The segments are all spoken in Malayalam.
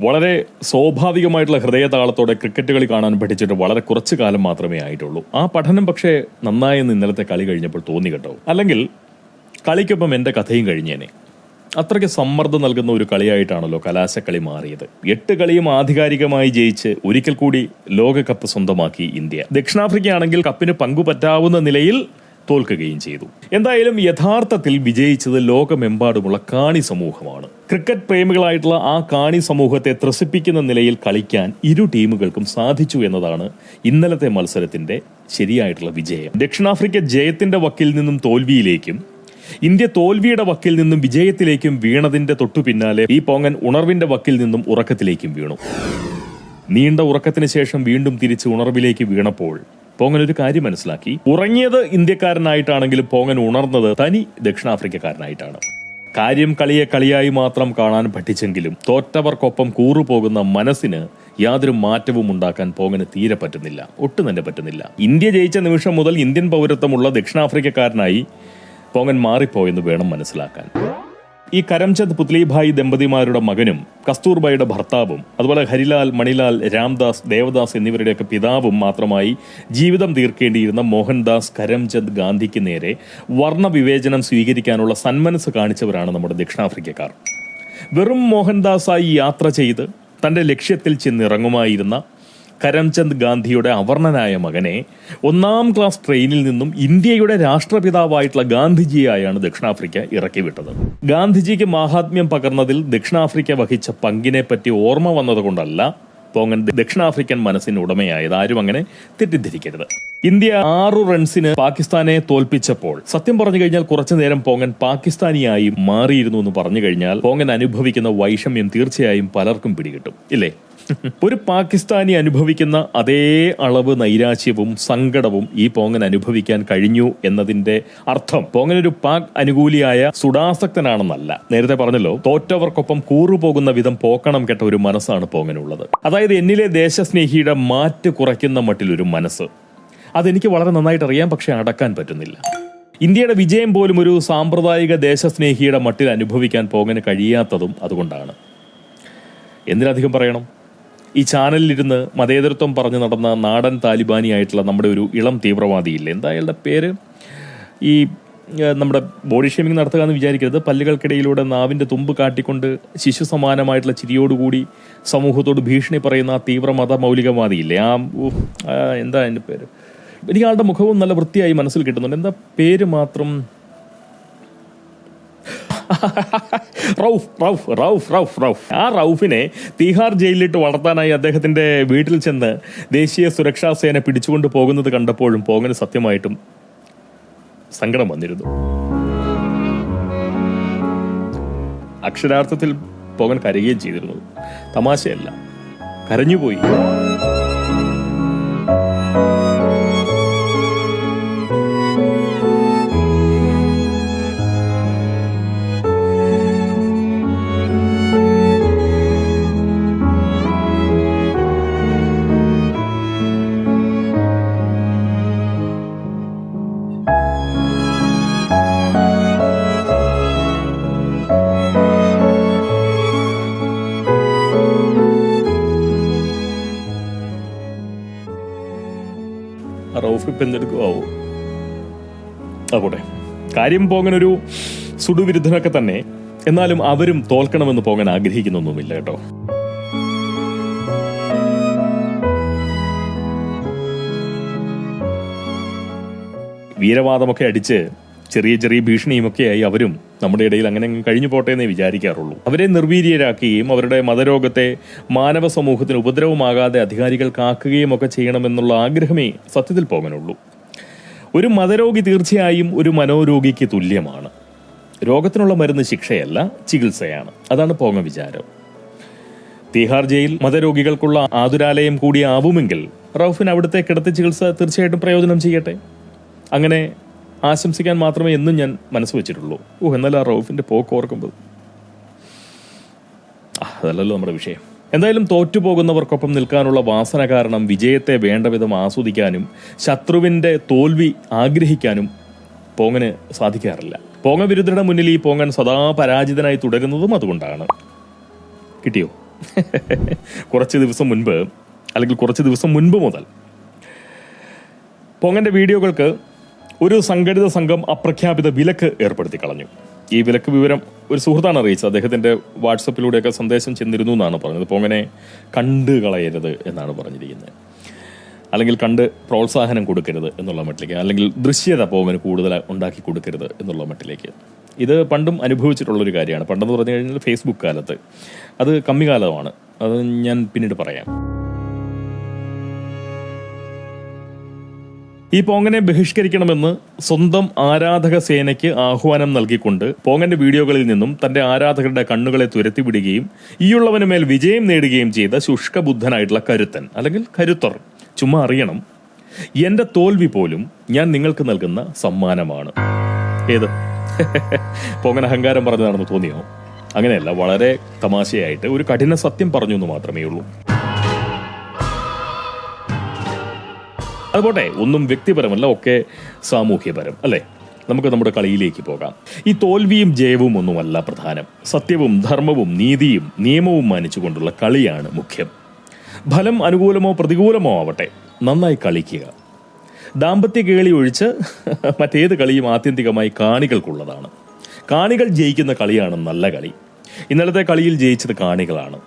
വളരെ സ്വാഭാവികമായിട്ടുള്ള ഹൃദയതാളത്തോടെ ക്രിക്കറ്റ് കളി കാണാൻ പഠിച്ചിട്ട് വളരെ കുറച്ചു കാലം മാത്രമേ ആയിട്ടുള്ളൂ. ആ പഠനം പക്ഷേ നന്നായെന്ന് ഇന്നലത്തെ കളി കഴിഞ്ഞപ്പോൾ തോന്നി കേട്ടോ. അല്ലെങ്കിൽ കളിക്കൊപ്പം എന്റെ കഥയും കഴിഞ്ഞേനെ. അത്രയ്ക്ക് സമ്മർദ്ദം നൽകുന്ന ഒരു കളിയായിട്ടാണല്ലോ കലാശക്കളി മാറിയത്. എട്ട് കളിയും ആധികാരികമായി ജയിച്ച് ഒരിക്കൽ കൂടി ലോകകപ്പ് സ്വന്തമാക്കി ഇന്ത്യ. ദക്ഷിണാഫ്രിക്കയാണെങ്കിൽ കപ്പിന് പങ്കു പറ്റാവുന്ന നിലയിൽ തോൽക്കുകയും ചെയ്തു. എന്തായാലും യഥാർത്ഥത്തിൽ വിജയിച്ചത് ലോകമെമ്പാടുമുള്ള കാണി സമൂഹമാണ്. ക്രിക്കറ്റ് പ്രേമികളായിട്ടുള്ള ആ കാണി സമൂഹത്തെ ത്രസിപ്പിക്കുന്ന നിലയിൽ കളിക്കാൻ ഇരു ടീമുകൾക്കും സാധിച്ചു എന്നതാണ് ഇന്നലത്തെ മത്സരത്തിന്റെ ശരിയായിട്ടുള്ള വിജയം. ദക്ഷിണാഫ്രിക്ക ജയത്തിന്റെ വക്കിൽ നിന്നും തോൽവിയിലേക്കും ഇന്ത്യ തോൽവിയുടെ വക്കിൽ നിന്നും വിജയത്തിലേക്കും വീണതിന്റെ തൊട്ടു പിന്നാലെ ഈ പോങ്ങൻ ഉണർവിന്റെ വക്കിൽ നിന്നും ഉറക്കത്തിലേക്കും വീണു. നീണ്ട ഉറക്കത്തിന് ശേഷം വീണ്ടും തിരിച്ച് ഉണർവിലേക്ക് വീണപ്പോൾ പോങ്ങൻ ഒരു കാര്യം മനസ്സിലാക്കി. ഉറങ്ങിയത് ഇന്ത്യക്കാരനായിട്ടാണെങ്കിലും പോങ്ങൻ ഉണർന്നത് തനി ദക്ഷിണാഫ്രിക്കക്കാരനായിട്ടാണ്. കാര്യം കളിയെ കളിയായി മാത്രം കാണാൻ പഠിച്ചെങ്കിലും തോറ്റവർക്കൊപ്പം കൂറുപോകുന്ന മനസ്സിന് യാതൊരു മാറ്റവും ഉണ്ടാക്കാൻ പോങ്ങന് തീരെ പറ്റുന്നില്ല. ഒട്ടും തന്നെ പറ്റുന്നില്ല. ഇന്ത്യ ജയിച്ച നിമിഷം മുതൽ ഇന്ത്യൻ പൗരത്വമുള്ള ദക്ഷിണാഫ്രിക്കക്കാരനായി പോങ്ങൻ മാറിപ്പോയെന്ന് വേണം മനസ്സിലാക്കാൻ. ഈ കരംചന്ദ് പുത്ലിഭായ് ദമ്പതിമാരുടെ മകനും കസ്തൂർബായുടെ ഭർത്താവും അതുപോലെ ഹരിലാൽ മണിലാൽ രാംദാസ് ദേവദാസ് എന്നിവരുടെയൊക്കെ പിതാവും മാത്രമായി ജീവിതം തീർക്കേണ്ടിയിരുന്ന മോഹൻദാസ് കരംചന്ദ് ഗാന്ധിക്ക് നേരെ വർണവിവേചനം സ്വീകരിക്കാനുള്ള സന്മനസ് കാണിച്ചവരാണ് നമ്മുടെ ദക്ഷിണാഫ്രിക്കക്കാർ. വെറും മോഹൻദാസായി യാത്ര ചെയ്ത് തന്റെ ലക്ഷ്യത്തിൽ ചെന്നിറങ്ങുമായിരുന്ന കരംചന്ദ് ഗാന്ധിയുടെ അവർണനായ മകനെ ഒന്നാം ക്ലാസ് ട്രെയിനിൽ നിന്നും ഇന്ത്യയുടെ രാഷ്ട്രപിതാവായിട്ടുള്ള ഗാന്ധിജിയായാണ് ദക്ഷിണാഫ്രിക്ക ഇറക്കിവിട്ടത്. ഗാന്ധിജിക്ക് മാഹാത്മ്യം പകർന്നതിൽ ദക്ഷിണാഫ്രിക്ക വഹിച്ച പങ്കിനെ പറ്റി ഓർമ്മ വന്നതുകൊണ്ടല്ല പോങ്ങൻ ദക്ഷിണാഫ്രിക്കൻ മനസ്സിന് ഉടമയായത്. ആരും അങ്ങനെ തെറ്റിദ്ധരിക്കരുത്. ഇന്ത്യ ആറു റൺസിന് പാകിസ്ഥാനെ തോൽപ്പിച്ചപ്പോൾ സത്യം പറഞ്ഞു കഴിഞ്ഞാൽ കുറച്ചു നേരം പോങ്ങൻ പാകിസ്ഥാനിയായി മാറിയിരുന്നു എന്ന് പറഞ്ഞു കഴിഞ്ഞാൽ പോങ്ങൻ അനുഭവിക്കുന്ന വൈഷമ്യം തീർച്ചയായും പലർക്കും പിടികിട്ടും. ഇല്ലേ? ഒരു പാകിസ്ഥാനി അനുഭവിക്കുന്ന അതേ അളവ് നൈരാശ്യവും സങ്കടവും ഈ പോങ്ങൻ അനുഭവിക്കാൻ കഴിഞ്ഞു എന്നതിന്റെ അർത്ഥം. പോങ്ങൻ ഒരു പാക് അനുകൂലിയായ സുഡാസക്തനാണെന്നല്ല. നേരത്തെ പറഞ്ഞല്ലോ തോറ്റവർക്കൊപ്പം കൂറുപോകുന്ന വിധം പോക്കണം കെട്ട ഒരു മനസ്സാണ് പോങ്ങനുള്ളത്. അതായത് എന്നിലെ ദേശസ്നേഹിയുടെ മാറ്റ് കുറയ്ക്കുന്ന മട്ടിലൊരു മനസ്സ്. അതെനിക്ക് വളരെ നന്നായിട്ട് അറിയാം പക്ഷെ അടക്കാൻ പറ്റുന്നില്ല. ഇന്ത്യയുടെ വിജയം പോലും ഒരു സാമ്പ്രദായിക ദേശസ്നേഹിയുടെ മട്ടിൽ അനുഭവിക്കാൻ പോകാൻ കഴിയാത്തതും അതുകൊണ്ടാണ്. എന്തിനധികം പറയണം? ഈ ചാനലിലിരുന്ന് മതേതരത്വം പറഞ്ഞു നടന്ന നാടൻ താലിബാനിയായിട്ടുള്ള നമ്മുടെ ഒരു ഇളം തീവ്രവാദിയില്ലേ? എന്താ അയാളുടെ പേര്? ഈ നമ്മുടെ ബോഡി ഷേമിംഗ് നടത്തുക എന്ന് വിചാരിക്കരുത്. പല്ലുകൾക്കിടയിലൂടെ നാവിന്റെ തുമ്പ് കാട്ടിക്കൊണ്ട് ശിശു സമാനമായിട്ടുള്ള ചിരിയോടുകൂടി സമൂഹത്തോട് ഭീഷണി പറയുന്ന ആ തീവ്ര മത മൗലികവാദിയില്ലേ? ആ എന്താ എന്റെ പേര്? എനിക്ക് ആളുടെ മുഖവും നല്ല വൃത്തിയായി മനസ്സിൽ കിട്ടുന്നുണ്ട്. എന്താ പേര് മാത്രം? റൌഫ് റൌഫ് റൌഫ് റൌഫ് റൌഫ്. ആ റൌഫിനെ തീഹാർ ജയിലിലിട്ട് വളർത്താനായി അദ്ദേഹത്തിന്റെ വീട്ടിൽ ചെന്ന് ദേശീയ സുരക്ഷാ സേന പിടിച്ചുകൊണ്ട് പോകുന്നത് കണ്ടപ്പോഴും പോകന് സത്യമായിട്ടും സങ്കടം വന്നിരുന്നു. അക്ഷരാർത്ഥത്തിൽ പോകൻ കരയുകയും ചെയ്തിരുന്നു. തമാശയല്ല. കരഞ്ഞുപോയി. റൌഫ് ഇപ്പം എന്തെടുക്കുമാവോ അതുകൂടെ കാര്യം പോങ്ങനൊരു സുടുവിരുദ്ധനൊക്കെ തന്നെ. എന്നാലും അവരും തോൽക്കണമെന്ന് പോകാൻ ആഗ്രഹിക്കുന്നൊന്നുമില്ല കേട്ടോ. വീരവാദമൊക്കെ അടിച്ച് ചെറിയ ചെറിയ ഭീഷണിയുമൊക്കെയായി അവരും നമ്മുടെ ഇടയിൽ അങ്ങനെ അങ്ങ് കഴിഞ്ഞു പോട്ടെ എന്നേ വിചാരിക്കാറുള്ളൂ. അവരെ നിർവീര്യരാക്കുകയും അവരുടെ മതരോഗത്തെ മാനവ സമൂഹത്തിന് ഉപദ്രവമാകാതെ അധികാരികൾ കാക്കുകയും ഒക്കെ ചെയ്യണമെന്നുള്ള ആഗ്രഹമേ സത്യത്തിൽ പോകാനുള്ളൂ. ഒരു മതരോഗി തീർച്ചയായും ഒരു മനോരോഗിക്ക് തുല്യമാണ്. രോഗത്തിനുള്ള മരുന്ന് ശിക്ഷയല്ല ചികിത്സയാണ്. അതാണ് പോങ്ങ വിചാരം. തീഹാർ ജയിൽ മതരോഗികൾക്കുള്ള ആതുരാലയം കൂടിയാവുമെങ്കിൽ റൌഫിന് അവിടുത്തെ കിടത്തി ചികിത്സ തീർച്ചയായിട്ടും പ്രയോജനം ചെയ്യട്ടെ? അങ്ങനെ ആശംസിക്കാൻ മാത്രമേ എന്നും ഞാൻ മനസ്സ് വെച്ചിട്ടുള്ളൂ. ഓ എന്നാൽ ആ റൌഫിന്റെ പോക്ക് ഓർക്കുമ്പോൾ. അതല്ലല്ലോ നമ്മുടെ വിഷയം. എന്തായാലും തോറ്റുപോകുന്നവർക്കൊപ്പം നിൽക്കാനുള്ള വാസന കാരണം വിജയത്തെ വേണ്ട വിധം ആസ്വദിക്കാനും ശത്രുവിന്റെ തോൽവി ആഗ്രഹിക്കാനും പോങ്ങന് സാധിക്കാറില്ല. പോങ്ങ വിരുദ്ധരുടെ മുന്നിൽ ഈ പോങ്ങൻ സദാ പരാജിതനായി തുടരുന്നതും അതുകൊണ്ടാണ്. കിട്ടിയോ? കുറച്ച് ദിവസം മുൻപ് അല്ലെങ്കിൽ കുറച്ച് ദിവസം മുൻപ് മുതൽ പൊങ്ങന്റെ വീഡിയോകൾക്ക് ഒരു സംഘടിത സംഘം അപ്രഖ്യാപിത വിലക്ക് ഏർപ്പെടുത്തി കളഞ്ഞു. ഈ വിലക്ക് വിവരം ഒരു സുഹൃത്താണ് അറിയിച്ചത്. അദ്ദേഹത്തിന്റെ വാട്സപ്പിലൂടെയൊക്കെ സന്ദേശം ചെന്നിരുന്നു എന്നാണ് പറഞ്ഞത്. പൊങ്ങനെ കണ്ടു കളയരുത് എന്നാണ് പറഞ്ഞിരിക്കുന്നത്. അല്ലെങ്കിൽ കണ്ട് പ്രോത്സാഹനം കൊടുക്കരുത് എന്നുള്ള മട്ടിലേക്ക് അല്ലെങ്കിൽ ദൃശ്യത പോകന് കൂടുതൽ ഉണ്ടാക്കി കൊടുക്കരുത് എന്നുള്ള മട്ടിലേക്ക്. ഇത് പണ്ടും അനുഭവിച്ചിട്ടുള്ളൊരു കാര്യമാണ്. പണ്ടെന്ന് പറഞ്ഞു കഴിഞ്ഞാൽ ഫേസ്ബുക്ക് കാലത്ത്. അത് കമ്മി കാലമാണ് അത് ഞാൻ പിന്നീട് പറയാം. ഈ പോങ്ങനെ ബഹിഷ്കരിക്കണമെന്ന് സ്വന്തം ആരാധക സേനയ്ക്ക് ആഹ്വാനം നൽകിക്കൊണ്ട് പോങ്ങന്റെ വീഡിയോകളിൽ നിന്നും തന്റെ ആരാധകരുടെ കണ്ണുകളെ തുരത്തിവിടുകയും ഈയുള്ളവന് മേൽ വിജയം നേടുകയും ചെയ്ത ശുഷ്കബുദ്ധനായിട്ടുള്ള കരുത്തൻ അല്ലെങ്കിൽ കരുത്തർ. ചുമ്മാ അറിയണം. എന്റെ തോൽവി പോലും ഞാൻ നിങ്ങൾക്ക് നൽകുന്ന സമ്മാനമാണ്. ഏത്? പോങ്ങൻ അഹങ്കാരം പറഞ്ഞതാണെന്ന് തോന്നിയോ? അങ്ങനെയല്ല വളരെ തമാശയായിട്ട് ഒരു കഠിന സത്യം പറഞ്ഞു എന്ന് മാത്രമേ ഉള്ളൂ. അതുപോട്ടെ ഒന്നും വ്യക്തിപരമല്ല ഒക്കെ സാമൂഹ്യപരം അല്ലേ? നമുക്ക് നമ്മുടെ കളിയിലേക്ക് പോകാം. ഈ തോൽവിയും ജയവും ഒന്നുമല്ല പ്രധാനം. സത്യവും ധർമ്മവും നീതിയും നിയമവും മാനിച്ചുകൊണ്ടുള്ള കളിയാണ് മുഖ്യം. ഫലം അനുകൂലമോ പ്രതികൂലമോ ആവട്ടെ നന്നായി കളിക്കുക. ദാമ്പത്യ കേളി ഒഴിച്ച് മറ്റേത് കളിയും ആത്യന്തികമായി കാണികൾക്കുള്ളതാണ്. കാണികൾ ജയിക്കുന്ന കളിയാണ് നല്ല കളി. ഇന്നലത്തെ കളിയിൽ ജയിച്ചത് കാണികളാണ്.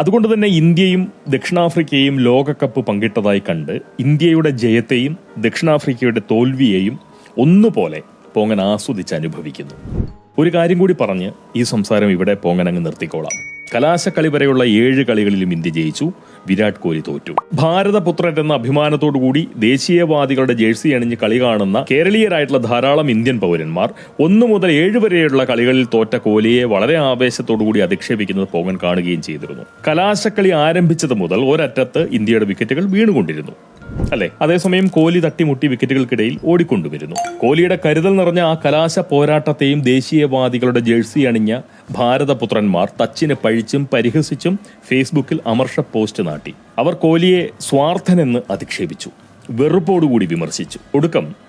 അതുകൊണ്ട് തന്നെ ഇന്ത്യയും ദക്ഷിണാഫ്രിക്കയും ലോകകപ്പ് പങ്കിട്ടതായി കണ്ട് ഇന്ത്യയുടെ ജയത്തെയും ദക്ഷിണാഫ്രിക്കയുടെ തോൽവിയെയും ഒന്നുപോലെ പോങ്ങൻ ആസ്വദിച്ച് അനുഭവിക്കുന്നു. ഒരു കാര്യം കൂടി പറഞ്ഞ് ഈ സംസാരം ഇവിടെ പോങ്ങനങ്ങ് നിർത്തിക്കോളാം. കലാശക്കളി വരെയുള്ള ഏഴ് കളികളിലും ഇന്ത്യ ജയിച്ചു. വിരാട് കോഹ്ലി തോറ്റു. ഭാരതപുത്രൻ എന്ന അഭിമാനത്തോടുകൂടി ദേശീയവാദികളുടെ ജേഴ്സി അണിഞ്ഞ് കളി കാണുന്ന കേരളീയരായിട്ടുള്ള ധാരാളം ഇന്ത്യൻ പൗരന്മാർ ഒന്നു മുതൽ ഏഴ് വരെയുള്ള കളികളിൽ തോറ്റ കോഹ്ലിയെ വളരെ ആവേശത്തോടുകൂടി അധിക്ഷേപിക്കുന്നത് പോകൻ കാണുകയും ചെയ്തിരുന്നു. കലാശക്കളി ആരംഭിച്ചത് മുതൽ ഒരറ്റത്ത് ഇന്ത്യയുടെ വിക്കറ്റുകൾ വീണുകൊണ്ടിരുന്നു. അല്ലെ? അതേസമയം കോഹ്ലി തട്ടിമുട്ടി വിക്കറ്റുകൾക്കിടയിൽ ഓടിക്കൊണ്ടുവരുന്നു. കോഹ്ലിയുടെ കരുതൽ നിറഞ്ഞ ആ കലാശ പോരാട്ടത്തെയും ദേശീയവാദികളുടെ ജേഴ്സി അണിഞ്ഞ ഭാരതപുത്രന്മാർ തച്ചിനെ പഴിച്ചും പരിഹസിച്ചും ഫേസ്ബുക്കിൽ അമർഷ പോസ്റ്റ് നാട്ടി. അവർ കോഹ്ലിയെ സ്വാർത്ഥനെന്ന് അധിക്ഷേപിച്ചു. വെറുപ്പോടുകൂടി വിമർശിച്ചു. ഒടുക്കം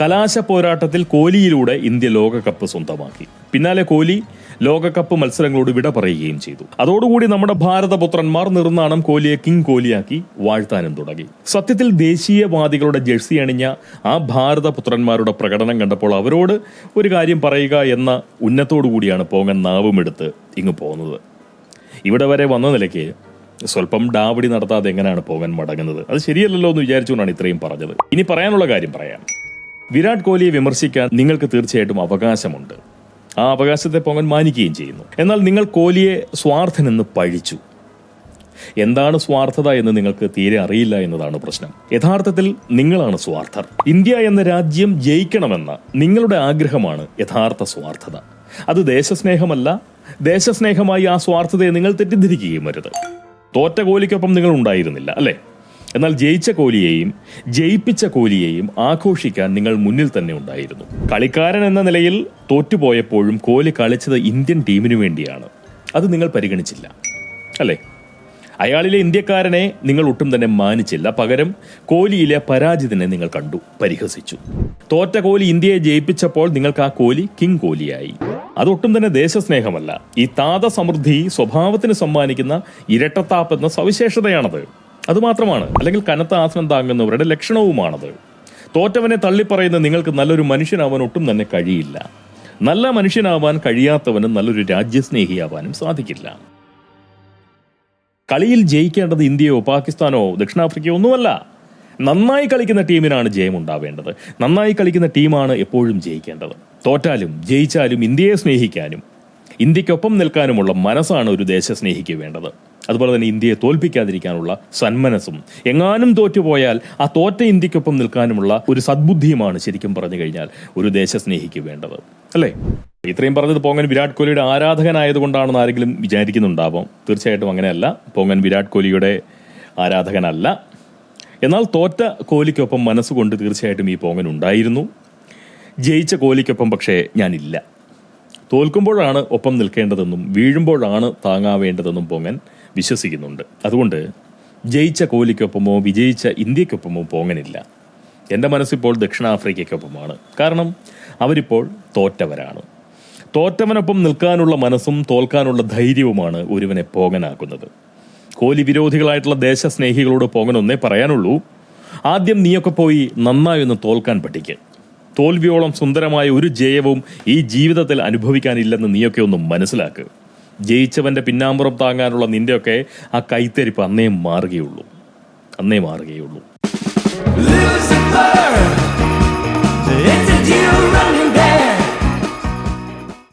കലാശ പോരാട്ടത്തിൽ കോഹ്ലിയിലൂടെ ഇന്ത്യ ലോകകപ്പ് സ്വന്തമാക്കി. പിന്നാലെ കോഹ്ലി ലോകകപ്പ് മത്സരങ്ങളോട് വിട പറയുകയും ചെയ്തു. അതോടുകൂടി നമ്മുടെ ഭാരതപുത്രന്മാർ നിർന്നാണം കോഹ്ലിയെ കിങ് കോഹ്ലിയാക്കി വാഴ്ത്താനും തുടങ്ങി. സത്യത്തിൽ ദേശീയവാദികളുടെ ജേഴ്സി അണിഞ്ഞ ആ ഭാരതപുത്രന്മാരുടെ പ്രകടനം കണ്ടപ്പോൾ അവരോട് ഒരു കാര്യം പറയുക എന്ന ഉന്നത്തോടുകൂടിയാണ് പോങ്ങൻ നാവുമെടുത്ത് ഇങ്ങ് പോകുന്നത് ഇവിടെ വരെ വന്ന നിലയ്ക്ക് സ്വല്പം ഡാവടി നടത്താതെ എങ്ങനെയാണ് പോകാൻ മടങ്ങുന്നത്? അത് ശരിയല്ലല്ലോ എന്ന് വിചാരിച്ചുകൊണ്ടാണ് ഇത്രയും പറഞ്ഞത്. ഇനി പറയാനുള്ള കാര്യം പറയാം. വിരാട് കോഹ്ലിയെ വിമർശിക്കാൻ നിങ്ങൾക്ക് തീർച്ചയായിട്ടും അവകാശമുണ്ട്. ആ അവകാശത്തെ പൊങ്ങൻ മാനിക്കുകയും ചെയ്യുന്നു. എന്നാൽ നിങ്ങൾ കോഹ്ലിയെ സ്വാർത്ഥനെന്ന് പഴിച്ചു. എന്താണ് സ്വാർത്ഥത എന്ന് നിങ്ങൾക്ക് തീരെ അറിയില്ല എന്നതാണ് പ്രശ്നം. യഥാർത്ഥത്തിൽ നിങ്ങളാണ് സ്വാർത്ഥർ. ഇന്ത്യ എന്ന രാജ്യം ജയിക്കണമെന്ന നിങ്ങളുടെ ആഗ്രഹമാണ് യഥാർത്ഥ സ്വാർത്ഥത. അത് ദേശസ്നേഹമല്ല ദേശസ്നേഹമായി ആ സ്വാർത്ഥതയെ നിങ്ങൾ തെറ്റിദ്ധരിക്കുകയും വരുത് തോറ്റ കോലിക്കൊപ്പം നിങ്ങൾ ഉണ്ടായിരുന്നില്ല അല്ലേ? എന്നാൽ ജയിച്ച കോഹ്ലിയെയും ജയിപ്പിച്ച കോഹ്ലിയെയും ആഘോഷിക്കാൻ നിങ്ങൾ മുന്നിൽ തന്നെ ഉണ്ടായിരുന്നു. കളിക്കാരൻ എന്ന നിലയിൽ തോറ്റുപോയപ്പോഴും കോഹ്ലി കളിച്ചത് ഇന്ത്യൻ ടീമിനു വേണ്ടിയാണ്. അത് നിങ്ങൾ പരിഗണിച്ചില്ല അല്ലേ? അയാളിലെ ഇന്ത്യക്കാരനെ നിങ്ങൾ ഒട്ടും തന്നെ മാനിച്ചില്ല. പകരം കോഹ്ലിയിലെ പരാജിതനെ നിങ്ങൾ കണ്ടു പരിഹസിച്ചു. തോറ്റ കോഹ്ലി ഇന്ത്യയെ ജയിപ്പിച്ചപ്പോൾ നിങ്ങൾക്ക് ആ കോഹ്ലി കിങ് കോഹ്ലിയായി. അതൊട്ടും തന്നെ ദേശസ്നേഹമല്ല. ഈ താത സമൃദ്ധി സ്വഭാവത്തിന് സമ്മാനിക്കുന്ന ഇരട്ടത്താപ്പ് എന്ന സവിശേഷതയാണത്. അതുമാത്രമാണ്. അല്ലെങ്കിൽ കനത്ത ആസനം താങ്ങുന്നവരുടെ ലക്ഷണവുമാണത്. തോറ്റവനെ തള്ളിപ്പറയുന്ന നിങ്ങൾക്ക് നല്ലൊരു മനുഷ്യനാവാൻ ഒട്ടും തന്നെ കഴിയില്ല. നല്ല മനുഷ്യനാവാൻ കഴിയാത്തവന് നല്ലൊരു രാജ്യസ്നേഹിയാവാനും സാധിക്കില്ല. കളിയിൽ ജയിക്കേണ്ടത് ഇന്ത്യയോ പാകിസ്ഥാനോ ദക്ഷിണാഫ്രിക്കയോ ഒന്നുമല്ല. നന്നായി കളിക്കുന്ന ടീമിനാണ് ജയമുണ്ടാവേണ്ടത്. നന്നായി കളിക്കുന്ന ടീമാണ് എപ്പോഴും ജയിക്കേണ്ടത്. തോറ്റാലും ജയിച്ചാലും ഇന്ത്യയെ സ്നേഹിക്കാനും ഇന്ത്യക്കൊപ്പം നിൽക്കാനുമുള്ള മനസ്സാണ് ഒരു ദേശസ്നേഹിക്ക് വേണ്ടത്. അതുപോലെ തന്നെ ഇന്ത്യയെ തോൽപ്പിക്കാതിരിക്കാനുള്ള സന്മനസ്സും. എങ്ങാനും തോറ്റുപോയാൽ ആ തോറ്റ ഇന്ത്യക്കൊപ്പം നിൽക്കാനുമുള്ള ഒരു സദ്ബുദ്ധിയുമാണ് ശരിക്കും പറഞ്ഞു കഴിഞ്ഞാൽ ഒരു ദേശസ്നേഹിക്ക് വേണ്ടത്. അല്ലേ? ഇത്രയും പറഞ്ഞത് പോങ്ങൻ വിരാട് കോഹ്ലിയുടെ ആരാധകനായതുകൊണ്ടാണെന്ന് ആരെങ്കിലും വിചാരിക്കുന്നുണ്ടാവാം. തീർച്ചയായിട്ടും അങ്ങനെയല്ല. പോങ്ങൻ വിരാട് കോഹ്ലിയുടെ ആരാധകനല്ല. എന്നാൽ തോറ്റ കോഹ്ലിക്കൊപ്പം മനസ്സുകൊണ്ട് തീർച്ചയായിട്ടും ഈ പോങ്ങൻ ഉണ്ടായിരുന്നു. ജയിച്ച കോഹ്ലിക്കൊപ്പം പക്ഷേ ഞാനില്ല. തോൽക്കുമ്പോഴാണ് ഒപ്പം നിൽക്കേണ്ടതെന്നും വീഴുമ്പോഴാണ് താങ്ങാവേണ്ടതെന്നും പോങ്ങൻ വിശ്വസിക്കുന്നുണ്ട്. അതുകൊണ്ട് ജയിച്ച കോഹ്ലിക്കൊപ്പമോ വിജയിച്ച ഇന്ത്യക്കൊപ്പമോ പോങ്ങനില്ല എന്റെ മനസ്സിപ്പോൾ ദക്ഷിണാഫ്രിക്കയ്ക്കൊപ്പമാണ്. കാരണം അവരിപ്പോൾ തോറ്റവരാണ്. തോറ്റവനൊപ്പം നിൽക്കാനുള്ള മനസ്സും തോൽക്കാനുള്ള ധൈര്യവുമാണ് ഒരുവനെ പോകനാക്കുന്നത്. കോഹ്ലി വിരോധികളായിട്ടുള്ള ദേശസ്നേഹികളോട് പോകനൊന്നേ പറയാനുള്ളൂ. ആദ്യം നീയൊക്കെ പോയി നന്നായി ഒന്ന് തോൽക്കാൻ പഠിക്ക്. തോൽവിയോളം സുന്ദരമായ ഒരു ജയവും ഈ ജീവിതത്തിൽ അനുഭവിക്കാനില്ലെന്ന് നീയൊക്കെ ഒന്ന് മനസ്സിലാക്ക്. ജയിച്ചവന്റെ പിന്നാമ്പുറം താങ്ങാനുള്ള നിന്റെയൊക്കെ ആ കൈത്തരിപ്പ് അന്നേ മാറുകയുള്ളൂ അന്നേ മാറുകയുള്ളൂ Lucifer, it's a deal.